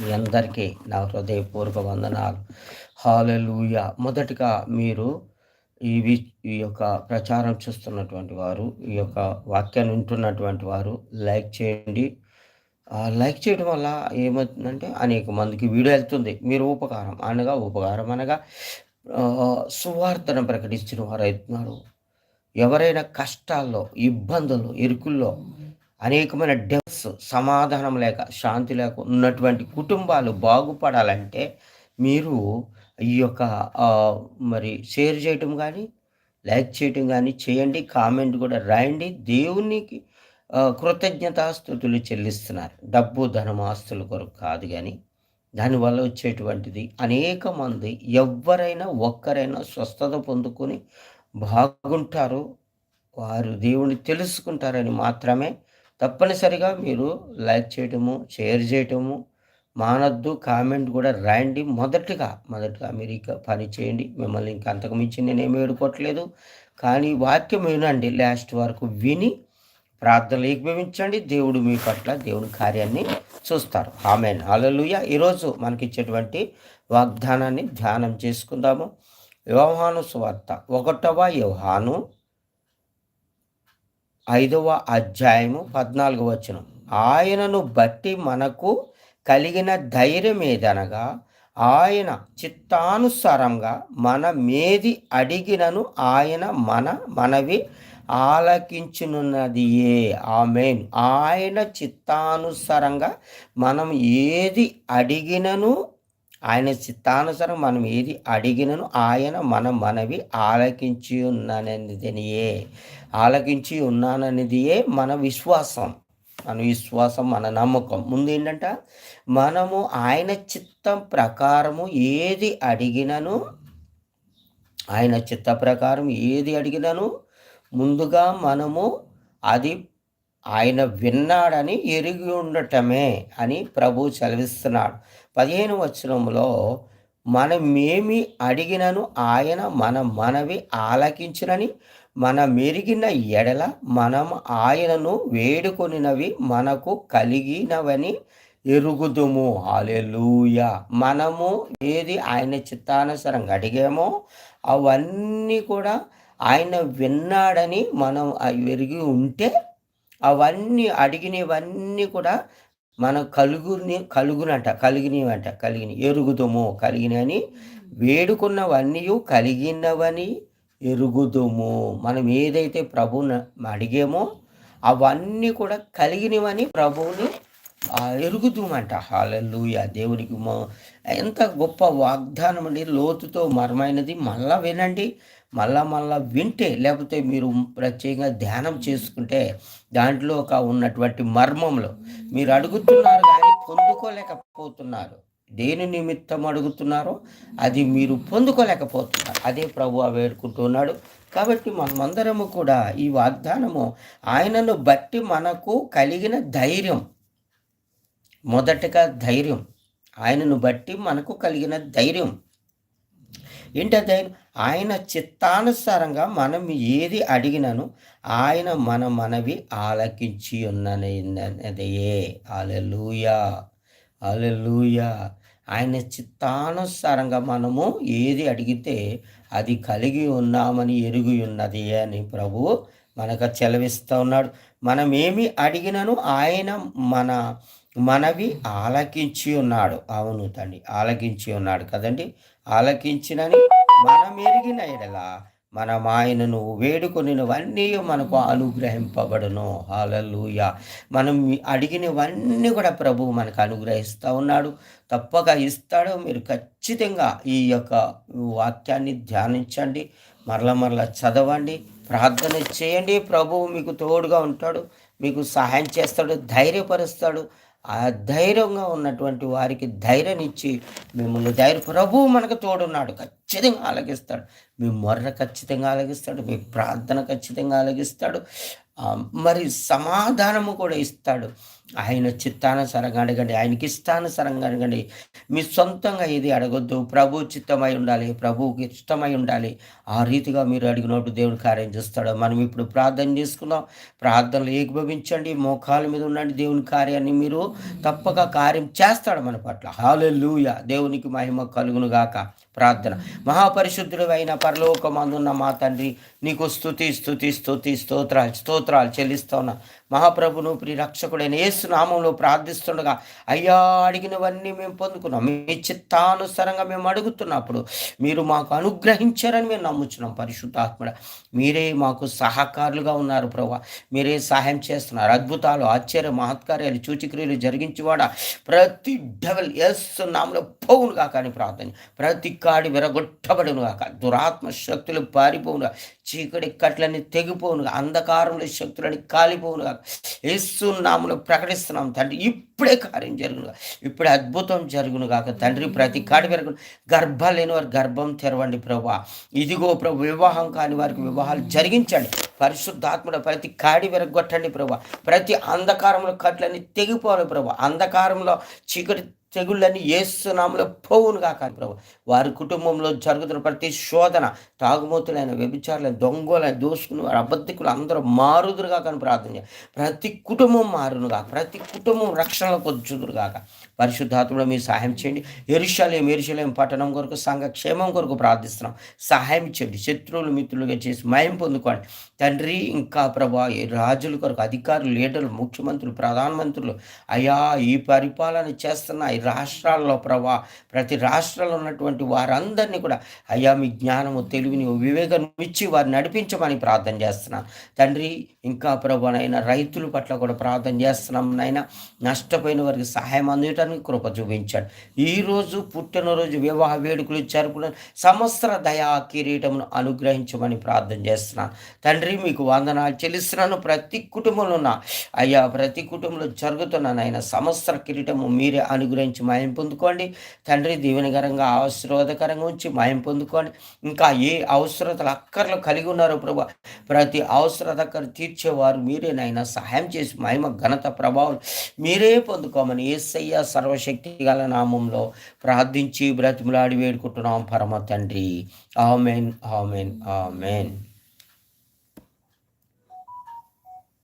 మీ అందరికీ నా హృదయపూర్వక వందనాలు. హాలూయ మొదటిగా మీరు ఈ వి- ఈ యొక్క ప్రచారం చూస్తున్నటువంటి వారు ఈ యొక్క వాక్యాన్ని వింటున్నటువంటి వారు లైక్ చేయండి. లైక్ చేయడం వల్ల ఏమవుతుందంటే అనేక మందికి వీడియో వెళ్తుంది. మీరు ఉపకారం అనగా ఉపకారం అనగా సువార్తను ప్రకటించిన వారు అవుతున్నారు. ఎవరైనా కష్టాల్లో ఇబ్బందులు ఇరుకుల్లో అనేకమైన డెప్స్ సమాధానం లేక శాంతి లేక ఉన్నటువంటి కుటుంబాలు బాగుపడాలంటే మీరు ఈ యొక్క మరి షేర్ చేయటం కానీ లైక్ చేయటం కానీ చేయండి కామెంట్ కూడా రాయండి. దేవునికి కృతజ్ఞతాస్థుతులు చెల్లిస్తున్నారు. డబ్బు ధనం ఆస్తుల కొరకు కాదు కానీ దానివల్ల వచ్చేటువంటిది అనేక మంది ఎవరైనా ఒక్కరైనా స్వస్థత పొందుకొని బాగుంటారు. వారు దేవుని తెలుసుకుంటారని మాత్రమే తప్పనిసరిగా మీరు లైక్ చేయటము షేర్ చేయటము మానద్దు కామెంట్ కూడా రాయండి. మొదటిగా మొదటిగా మీరు ఇక పని చేయండి. మిమ్మల్ని ఇంకా అంతకు మించి నేనేమి వేడుకోవట్లేదు కానీ వాక్యం వినండి. లాస్ట్ వరకు విని ప్రార్థనలు ఏకీభవించండి. దేవుడు మీ పట్ల దేవుని కార్యాన్ని చూస్తారు. ఆమెన్. అలలుయ ఈరోజు మనకిచ్చేటువంటి వాగ్దానాన్ని ధ్యానం చేసుకుందాము. వ్యవహాను సువార్త. ఒకటవ వ్యవహాను ఐదవ అధ్యాయము పద్నాలుగు వచనం. ఆయనను బట్టి మనకు కలిగిన ధైర్యం ఏదనగా ఆయన చిత్తానుసారంగా మనమేది అడిగినను ఆయన మన మనవి ఆలకించునున్నదియే. ఆమెన్. ఆయన చిత్తానుసారంగా మనం ఏది అడిగినను ఆయన చిత్తానుసారం మనం ఏది అడిగినను ఆయన మన మనవి ఆలకించి ఉన్నాననిదియే. ఆలకించి ఉన్నాననిదియే మన విశ్వాసం. మన విశ్వాసం మన నమ్మకం. ముందు ఏంటంట? మనము ఆయన చిత్తం ప్రకారము ఏది అడిగినను ఆయన చిత్త ప్రకారం ఏది అడిగినను ముందుగా మనము అది ఆయన విన్నాడని ఎరిగి ఉండటమే అని ప్రభు చదివిస్తున్నాడు పదిహేను వచనంలో మనమేమి అడిగినను ఆయన మన మనవి ఆలకించినని మన మెరిగిన ఎడల మనం ఆయనను వేడుకొనినవి మనకు కలిగినవని ఎరుగుదుము. హాలెలూయ మనము ఏది ఆయన చిత్తానుసరంగా అడిగామో అవన్నీ కూడా ఆయన విన్నాడని మనం అవి ఎరిగి ఉంటే అవన్నీ అడిగినవన్నీ కూడా మనం కలుగుని కలుగునంట కలిగినవంట కలిగిన ఎరుగుదుము కలిగినని వేడుకున్నవన్నీ కలిగినవని ఎరుగుదుము. మనం ఏదైతే ప్రభువుని అడిగామో అవన్నీ కూడా కలిగినవని ప్రభువుని ఆ, హాలూయ దేవునికి ఎంత గొప్ప వాగ్దానం అండి. లోతుతో మరమైనది మళ్ళా వినండి. మళ్ళా మళ్ళా వింటే లేకపోతే మీరు ప్రత్యేకంగా ధ్యానం చేసుకుంటే దాంట్లో ఒక ఉన్నటువంటి మర్మంలో మీరు అడుగుతున్నారు కానీ పొందుకోలేకపోతున్నారు. దేని నిమిత్తం అడుగుతున్నారో అది మీరు పొందుకోలేకపోతున్నారు. అదే ప్రభు వేడుకుంటున్నాడు కాబట్టి మనమందరము కూడా ఈ వాగ్దానము ఆయనను బట్టి మనకు కలిగిన ధైర్యం మొదటగా ధైర్యం. ఆయనను బట్టి మనకు కలిగిన ధైర్యం. ఏంటి ధైర్యం ఆయన చిత్తానుసారంగా మనం ఏది అడిగినను ఆయన మన మనవి ఆలకించి ఉన్ననదే అలలుయా అలలుయా ఆయన చిత్తానుసారంగా మనము ఏది అడిగితే అది కలిగి ఉన్నామని ఎరుగు ఉన్నది అని ప్రభు మనకు చెలవిస్తూ ఉన్నాడు. మనం ఏమి అడిగినను ఆయన మన మనవి ఆలకించి ఉన్నాడు. అవును తండ్రి ఆలకించి ఉన్నాడు కదండి. ఆలకించినని మనం ఎరిగిన ఎడల మనం ఆయనను వేడుకొనివన్నీ మనకు అనుగ్రహింపబడును. హాలూయ మనం అడిగినవన్నీ కూడా ప్రభువు మనకు అనుగ్రహిస్తూ ఉన్నాడు. తప్పక ఇస్తాడు. మీరు ఖచ్చితంగా ఈ యొక్క వాక్యాన్ని ధ్యానించండి. మరల మరల చదవండి. ప్రార్థన చేయండి. ప్రభువు మీకు తోడుగా ఉంటాడు. మీకు సహాయం చేస్తాడు. ధైర్యపరుస్తాడు. ఆ ధైర్యంగా ఉన్నటువంటి వారికి ధైర్యం ఇచ్చి మిమ్మల్ని ధైర్య ప్రభువు మనకు తోడున్నాడు ఖచ్చితంగా ఆలగిస్తాడు మీ మొర్ర ఖచ్చితంగా ఆలగిస్తాడు మీ ప్రార్థన ఖచ్చితంగా ఆలగిస్తాడు మరి సమాధానము కూడా ఇస్తాడు. ఆయన చిత్తానుసారంగా అడగండి ఆయనకి ఇష్టానుసారంగా అడగండి మీ సొంతంగా ఏది అడగొద్దు ప్రభు చిత్తమై ఉండాలి ప్రభువుకి ఇష్టమై ఉండాలి. ఆ రీతిగా మీరు అడిగినప్పుడు దేవుడు కార్యం చేస్తాడు. మనం ఇప్పుడు ప్రార్థన చేసుకుందాం. ప్రార్థనలు ఏకీభవించండి మోకాల మీద ఉండండి దేవుని కార్యాన్ని మీరు తప్పక కార్యం చేస్తాడు మన పట్ల. హాలెలూయ దేవునికి మహిమ కలుగును గాక. ప్రార్థన. మహాపరిశుద్ధుడు అయిన పరలోకమందున్న మా తండ్రి నీకు స్థుతి స్థుతి స్థుతి స్తోత్రాలు స్తోత్రాలు చెల్లిస్తా ఉన్నా. మహాప్రభును ప్రి రక్షకుడైన యేసు నామంలో ప్రార్థిస్తుండగా అయ్యా అడిగినవన్నీ మేము పొందుకున్నాం. మీ చిత్తానుసారంగా మేము అడుగుతున్నప్పుడు మీరు మాకు అనుగ్రహించారని మేము నమ్ముచున్నాం. పరిశుద్ధాత్మడ మీరే మాకు సహకారులుగా ఉన్నారు ప్రభా మీరే సహాయం చేస్తున్నారు. అద్భుతాలు ఆశ్చర్య మహత్కార్యాలు సూచిక్రియలు జరిగించేవాడ. ప్రతి డెవల్ ఎస్ నామంలో పోవును కానీ ప్రార్థన ప్రతి కాడి విరగొట్టబడును కాక దురాత్మ శక్తులు పారిపోవునుగా చీకటి కట్లని తెగిపోవునుగా అంధకారంలో శక్తులని కాలిపోవును కాక యేసు నామలో ప్రకటిస్తున్నాం తండ్రి. ఇప్పుడే కార్యం జరుగును ఇప్పుడే అద్భుతం జరుగును కాక తండ్రి. ప్రతి కాడి వరకు గర్భం లేని వారి గర్భం తెరవండి ప్రభా. ఇదిగో ప్రభు వివాహం కాని వారికి వివాహాలు జరిగించండి. పరిశుద్ధాత్ముడు ప్రతి కాడి విరగొట్టండి ప్రభా. ప్రతి అంధకారంలో కట్లని తెగిపోవాలి ప్రభా. అంధకారంలో చీకటి తెగుళ్ళని ఏసునామలో పోవును కాక ప్రభు. వారి కుటుంబంలో జరుగుతున్న ప్రతి శోధన తాగుమూతులైన వ్యభిచారులైన దొంగలైన దోసుకుని వారి అబద్ధికులు అందరూ మారుదురుగా కానీ ప్రార్థన చేయాలి. ప్రతి కుటుంబం మారునుగా ప్రతి కుటుంబం రక్షణలోకి వచ్చుదురు కాక పరిశుద్ధాత్మలో మీరు సహాయం చేయండి. ఎరుషలేం ఎరుషలేం పట్టణం కొరకు సంఘ క్షేమం కొరకు ప్రార్థిస్తున్నాం. సహాయం చేయండి. శత్రువులు మిత్రులుగా చేసి మయం పొందుకోండి. తండ్రి ఇంకా ప్రభా రాజుల కొరకు అధికారులు లీడర్లు ముఖ్యమంత్రులు ప్రధానమంత్రులు అయా ఈ పరిపాలన చేస్తున్న రాష్ట్రాల్లో ప్రభా ప్రతి రాష్ట్రంలో ఉన్నటువంటి వారందరినీ కూడా అయ్యా మీ జ్ఞానము తెలివిని వివేకం ఇచ్చి వారిని నడిపించమని ప్రార్థన చేస్తున్నాను తండ్రి ఇంకా ప్రభానైనా రైతుల పట్ల కూడా ప్రార్థన చేస్తున్నాం నాయన. నష్టపోయిన వారికి సహాయం అందటానికి కృప చూపించాడు. ఈరోజు పుట్టినరోజు వివాహ వేడుకలు జరుపుకున్న సంవత్సర దయా కిరీటమును అనుగ్రహించమని ప్రార్థన చేస్తున్నాను తండ్రి మీకు వందనాలు చెల్లిస్తున్నాను. ప్రతి కుటుంబంలో ఉన్న అయ్యా ప్రతి కుటుంబంలో జరుగుతున్న నాయన సంవత్సర కిరీటము మీరే అనుగ్రహించి మాయం పొందుకోండి. తండ్రి దీవెనకరంగా ఆశీర్వాదకరంగా ఉంచి మాయం పొందుకోండి. ఇంకా ఏ అవసరతలు అక్కర్లు కలిగి ఉన్నారో ప్రభా ప్రతి అవసరత అక్కర్ తీర్చేవారు మీరేనైనా సహాయం చేసి మహిమ ఘనత ప్రభావం మీరే పొందుకోమని ఏసయ్య సర్వశక్తి గల నామంలో ప్రార్థించి బ్రతిమలాడి వేడుకుంటున్నాం. పరమ తండ్రి. Amen amen amen.